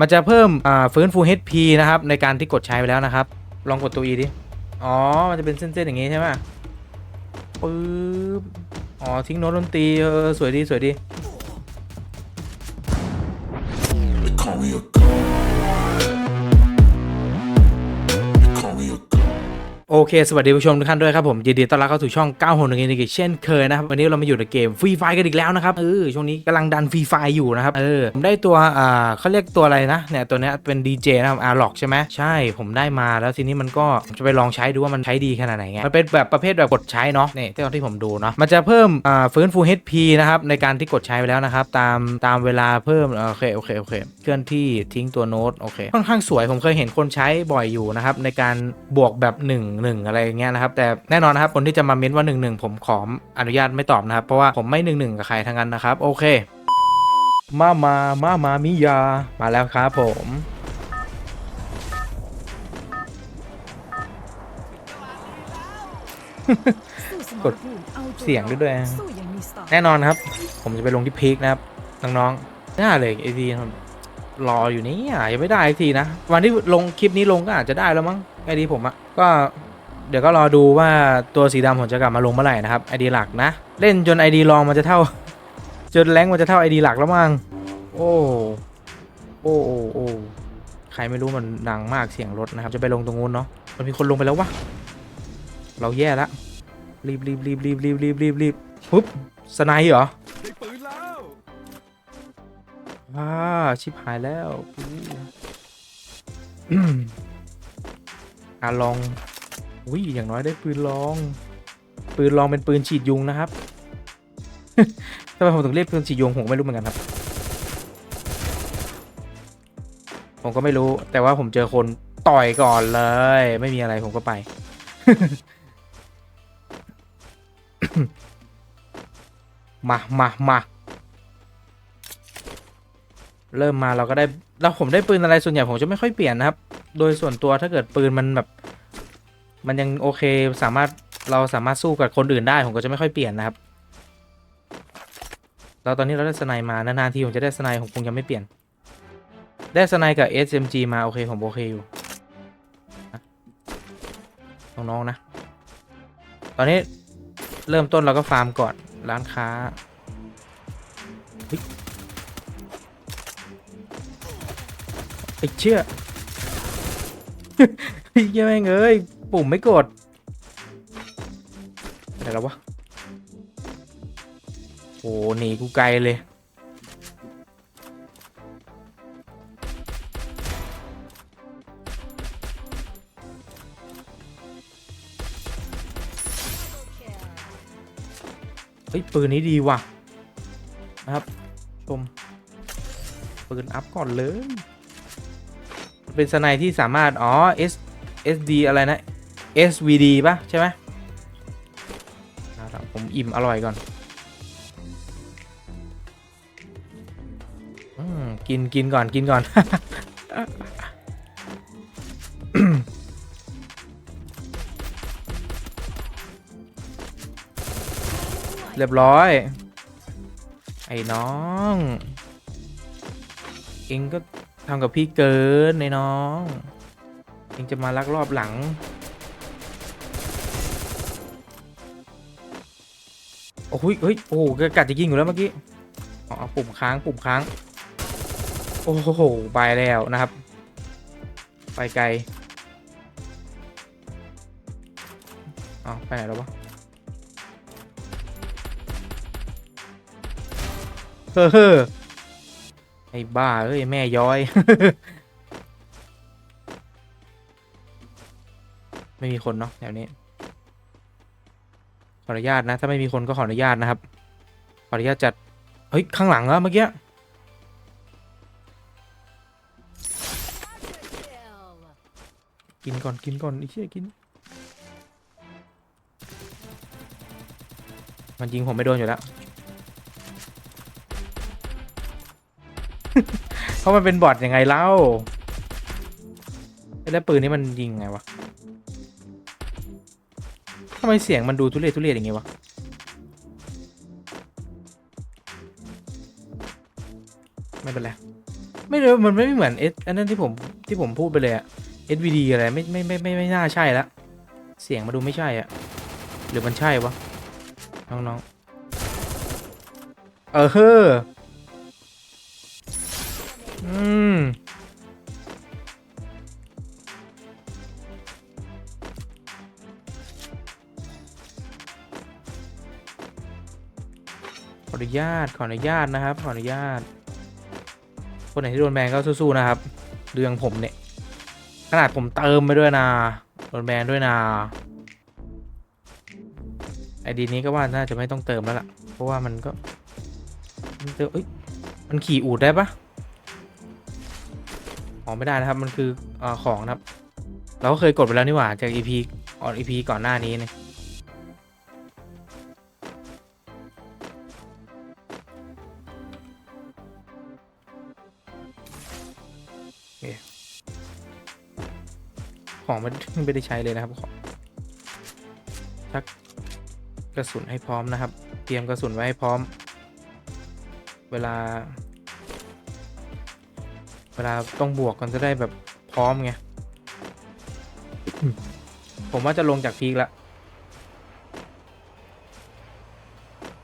มันจะเพิ่มอ่าฟื้นฟู HP นะครับ ในการที่กดใช้ไปแล้วนะครับ ลองกดตัว E ดิ อ๋อ มันจะเป็นเส้นๆอย่างงี้ใช่ไหมปึ๊บ อ๋อ ทิ้งโน้ตดนตรีเออสวยดี สวยดี They call me a god. โอเค สวัสดีผู้ชมทุกท่านด้วยครับผมยินดีต้อนรับเข้าสู่ช่อง9 6 1 1อีกเช่นเคยนะครับ วันนี้เรามาอยู่ในเกมฟรีไฟกันอีกแล้วนะครับเออช่วงนี้กำลังดันฟรีไฟอยู่นะครับเออผมได้ตัวอ่าเขาเรียกตัวอะไรนะเนี่ยตัวเนี้ยเป็นดีเจนะครับอาร์ล็อกใช่ไหมใช่ผมได้มาแล้วทีนี้มันก็จะไปลองใช้ดูว่ามันใช้ดีขนาดไหนไงมันเป็นแบบประเภทแบบกดใช้เนาะนี่ที่ที่ผมดูเนาะมันจะเพิ่มอ่าฟื้นฟู HP นะครับในการที่กดใช้ไปแล้วนะครับตามตามเวลาเพิ่มโอเคโอเคโอเคเคลื่อนที่ทิ้งตัวโน้ตโอเคค่อนข้างสวยผมเคยเห็นคนใช้บ่อยอยู่นะครับในการบวกแบบ1 1อะไรอย่างเงี้ยนะครับ แต่แน่นอนนะครับคนที่จะมาเม้นว่า1 1ผมขออนุญาตไม่ตอบนะครับ เพราะว่าผมไม่1 1กับใครทั้งนั้นนะครับ โอเค มามามามามิยา มาแล้วครับผมกดเสียงด้วยด้วยแน่นอนครับ ผมจะไปลงที่พีคนะครับ น้องๆน่าเลยไอทีรออยู่นี่อะยังไม่ได้อีกทีนะ วันที่ลงคลิปนี้ลงก็อาจจะได้แล้วมั้งไอดีผมอะก็ เดี๋ยวก็รอดูว่าตัวสีดำผมจะกลับมาลงเมื่อไหร่นะครับไอดีหลักนะ เล่นจนไอดีรองมันจะเท่า จนแรงมันจะเท่าไอดีหลักแล้วมั้งโอ้โอ้โอ้โอ้ใครไม่รู้มันดังมากเสียงรถนะครับ จะไปลงตรงนู้นเนาะมันมีคนลงไปแล้ววะเราแย่แล้วรีบรีบรีบรีบรีบรีบรีบรีบปุ๊บสไนด์เหรอว้าชิบหายแล้วอะลอง วิอย่างน้อยได้ปืนลอง ปืนลองเป็นปืนฉีดยุงนะครับทำไมผมถึงเรียกปืนฉีดยุงผมไม่รู้เหมือนกันครับ ผมก็ไม่รู้ แต่ว่าผมเจอคนต่อยก่อนเลย ไม่มีอะไรผมก็ไป มามามาเริ่มมาเราก็ได้แล้วผมได้ปืนอะไรส่วนใหญ่ผมจะไม่ค่อยเปลี่ยนนะครับ โดยส่วนตัวถ้าเกิดปืนมันแบบ มันยังโอเคสามารถเราสามารถสู้กับคนอื่นได้ผมก็จะไม่ค่อยเปลี่ยนนะครับแล้วตอนนี้เราได้สไนมานานๆทีผมจะได้สไนผมคงยังไม่เปลี่ยน ได้สไนกับ SMG มาโอเคผมโอเคอยู่นะน้องๆนะ ตอนนี้เริ่มต้นเราก็ฟาร์มก่อนร้านค้าไอ้เชื่อไอ้เหี้ยแม่งเอ้ย ปุ่มไม่กด อะไรแล้ววะ โอ้หนีกูไกลเลย เฮ้ย ปืนนี้ดีว่ะ นะครับ ชม ปืนอัพก่อนเลย เป็นสไนที่สามารถ อ๋อ S SD อะไรนะ SVD ป่ะ ใช่ไหมผมอิ่มอร่อยก่อนอกินกินก่อนกินก่อน เรียบร้อย ไอ้น้อง เองก็ทำกับพี่เกินในน้อง เองจะมาลักรอบหลัง อ้โหเฮ้ยโอ้โหกัดจะยิงอยู่แล้วเมื่อกี้อ๋อปุ่มค้างปุ่มค้าง โอ้โหไปแล้วนะครับ ไปไกลอ๋อไปไหนแล้ววะเฮ้อไอ้บ้าเอ้ยแม่ย้อย ไม่มีคนเนาะแถวนี้ ขออนุญาตนะ ถ้าไม่มีคนก็ขออนุญาตนะครับ ขออนุญาตจัด เฮ้ย ข้างหลังอะเมื่อกี้ กินก่อน กินก่อนไอ้เชี่ยกิน มันยิงผมไม่โดนอยู่แล้ว เพราะมันเป็นบอทยังไงเล่าแล้วปืนนี้มันยิงไงวะำไมเสียงมันดูทุเรศทุเรศอย่างงี้วะ ไม่เป็นไร ไม่เลยมันไม่เหมือนเอสอันนั้นที่ผมที่ผมพูดไปเลยอะ SVD อะไรไม่ไม่ไม่ไม่ไม่น่าใช่ละ เสียงมาดูไม่ใช่อะหรือมันใช่วะ น้องๆ เออเฮ้ออืม ขออนุญาตขออนุญาตนะครับ ขออนุญาต คนไหนที่โดนแบนก็สู้ๆนะครับ เรื่องผมเนี่ย ขนาดผมเติมไปด้วยนะโดนแบนด้วยนะไอดีนี้ก็ว่าน่าจะไม่ต้องเติมแล้วล่ะ เพราะว่ามันก็มันเติมเอ้ยมันขี่อูดได้ปะอ๋อไม่ได้นะครับ มันคือออของนะครับ เราก็เคยกดไปแล้วนี่หว่าจาก EP ออน EP ก่อนหน้านี้เนี่ย ของมันไม่ได้ใช้เลยนะครับของชักกระสุนให้พร้อมนะครับ เตรียมกระสุนไว้ให้พร้อม เวลา เวลาต้องบวกกันจะได้แบบพร้อมไงผมว่าจะลงจากพีคแล้ว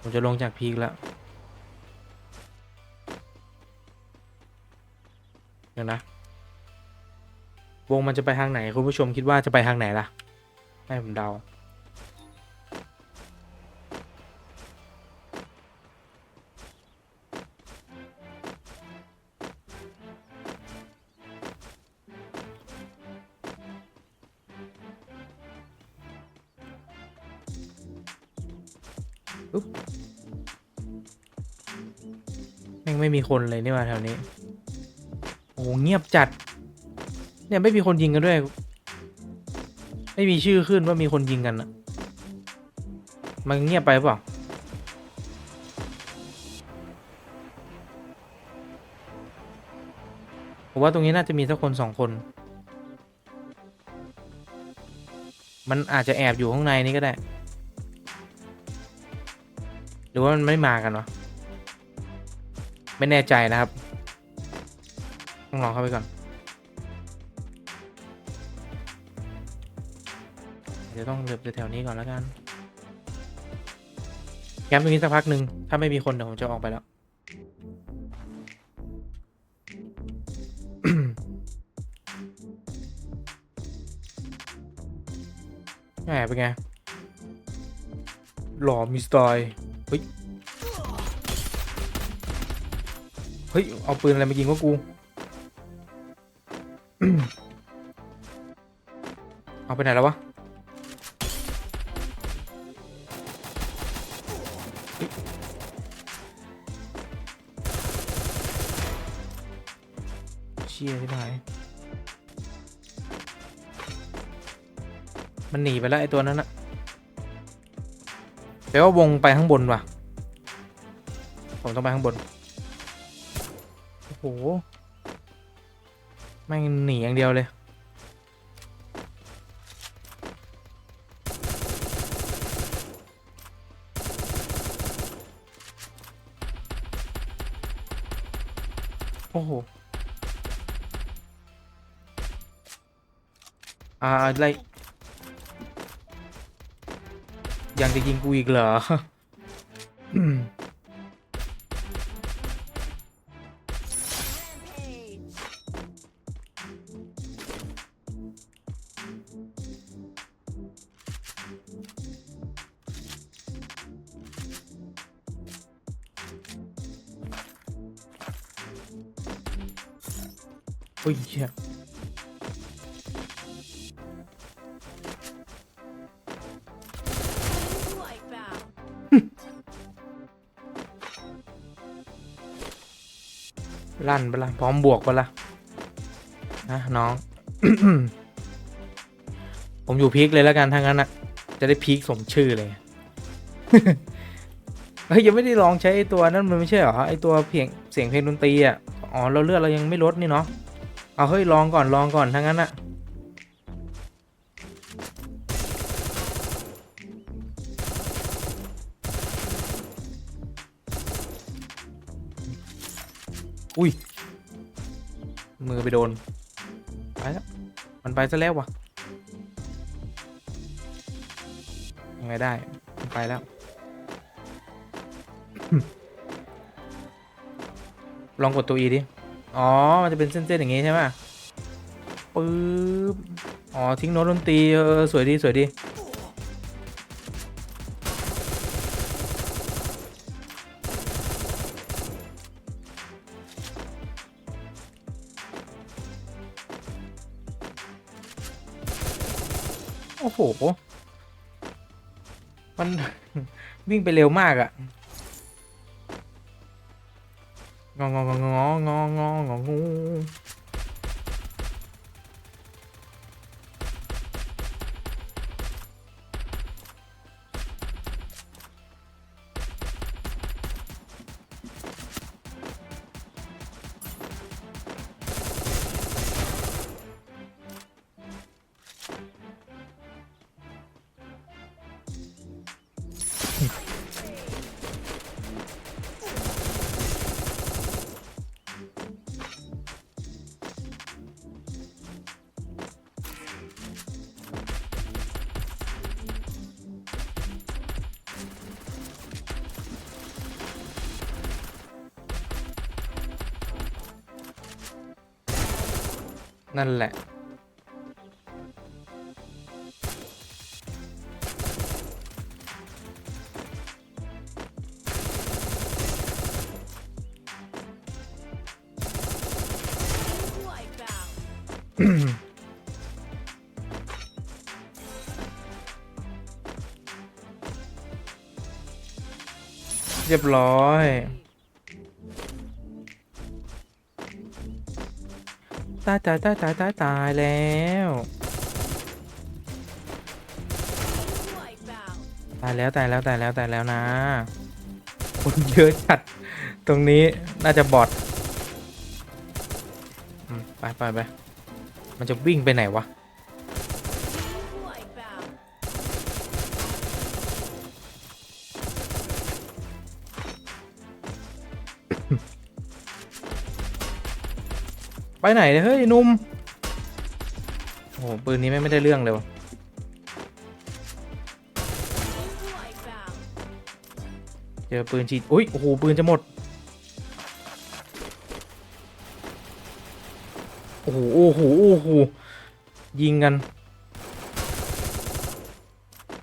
ผมจะลงจากพีคแล้วเดี๋ยวนะ วงมันจะไปทางไหนคุณผู้ชมคิดว่าจะไปทางไหนล่ะ ให้ผมเดา อุ๊บแม่งไม่มีคนเลยนี่ว่าแถวนี้ โอ้เงียบจัด เนี่ยไม่มีคนยิงกันด้วย ไม่มีชื่อขึ้นว่ามีคนยิงกันอะมันเงียบไปเปล่าผมว่าตรงนี้น่าจะมีสักคนสองคน มันอาจจะแอบอยู่ข้างในนี้ก็ได้ หรือว่ามันไม่มากันวะ ไม่แน่ใจนะครับ ต้องลองเข้าไปก่อน ดี๋ยวต้องเหลือบแถวนี้ก่อนแล้วกันแคมป์ตรงนี้สักพักหนึ่งถ้าไม่มีคนเดี๋ยวผมจะออกไปแล้วแหมเป็นไง หล่อมีสไตล์เฮ้ย เฮ้ย เอาปืนอะไรมายิงวะกู เอาไปไหนแล้ววะ เฮ้ยเชี่ยที่ไหนมันหนีไปแล้วไอ้ตัวนั้นอะแปลว่าวงไปข้างบนว่ะ ผมต้องไปข้างบน โอ้โห แม่งหนีอย่างเดียวเลย อ้โหอ่าอะไรยังจะยิงกูอีกเหรอ อ้ยเชี่ยลั่นไปะละพร้อมบวกไปะละนะน้อง ผมอยู่พีคเลยแล้วกันทั้งนั้นอะจะได้พีคสมชื่อเลยเฮ้ยยังไม่ได้ลองใช้ไอตัวนั้นมันไม่ใช่เหรอไอตัวเพียงเสียงเพลงดนตรีอะอ๋อเราเลือดเรายังไม่ลดนี่เนาะ เอาเฮ้ยลองก่อนลองก่อนทั้งนั้นอะอุ้ย มือไปโดน ไปแล้ว มันไปซะแล้ววะยังไงได้ มันไปแล้ว ลองกดตัว E ดิ อ๋อ มันจะเป็นเส้นๆอย่างงี้ใช่ไหมปึ๊บ อ๋อ ทิ้งโน้ตดนตรีเออสวยดีสวยดี โอ้โห มัน วิ่งไปเร็วมากอะ งองงองงอง นั่นแหละ เรียบร้อย ตายตายตายตายตายตายแล้วตายแล้วตายแล้วตายแล้วตายแล้วนะคนเยอะจัดตรงนี้น่าจะบอดอืมไปไปไปมันจะวิ่งไปไหนวะ ไปไหนเนี่ยเฮ้ยนุ่มโอ้โหปืนนี้ไม่ไม่ได้เรื่องเลยวะเจอปืนฉีดอุ้ยโอ้โหปืนจะหมดโอ้โหโอ้โหโอ้โหยิงกัน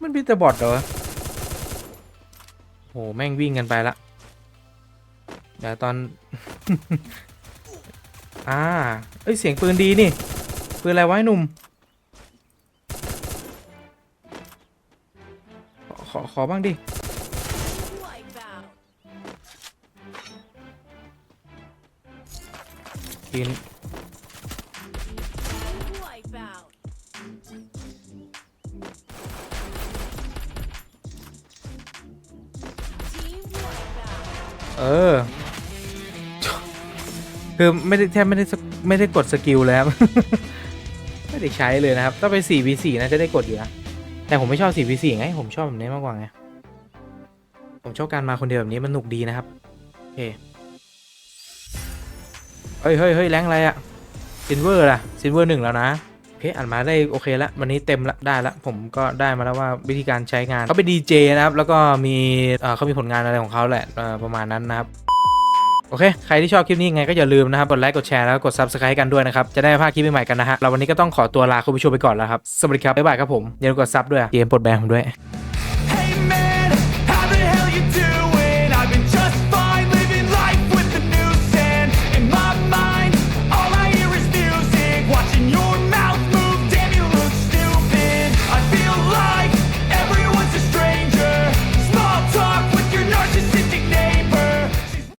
มันเป็นแต่บอทเหรอโอ้โหแม่งวิ่งกันไปละเดี๋ยวตอน อ่า เอ้ย เสียงปืนดีนี่ ปืนอะไรวะไอ้หนุ่ม ขอ ขอบ้างดิยิน คือไม่ได้แทบไม่ได้ไม่ได้กดสกิลเลยครับ ไม่ได้ใช้เลยนะครับ ถ้าไป 4v4 นะจะได้กดอยู่นะ แต่ผมไม่ชอบ 4v4 ไง ผมชอบแบบนี้มากกว่าไง ผมชอบการมาคนเดียวแบบนี้มันหนุกดีนะครับ โอเค เฮ้ยเฮ้ยเฮ้ยแรงอะไรอะซินเวอร์ล่ะซินเวอร์หนึ่งแล้วนะโอเคอ่านมาได้โอเคละวันนี้เต็มละได้ละผมก็ได้มาแล้วว่าวิธีการใช้งานเขาเป็นดีเจนะครับ แล้วก็มีเขามีผลงานอะไรของเขาแหละประมาณนั้นนะครับ โอเค ใครที่ชอบคลิปนี้ไงก็อย่าลืมนะครับ กดไลค์ กดแชร์แล้วก็กด subscribe กันด้วยนะครับ จะได้ไม่พลาดคลิปใหม่ๆกันนะฮะ เราวันนี้ก็ต้องขอตัวลาคุณผู้ชมไปก่อนแล้วครับ สวัสดีครับ บ๊ายบายครับผมอย่าลืมกดซับด้วยเกมปลดแบนผมด้วย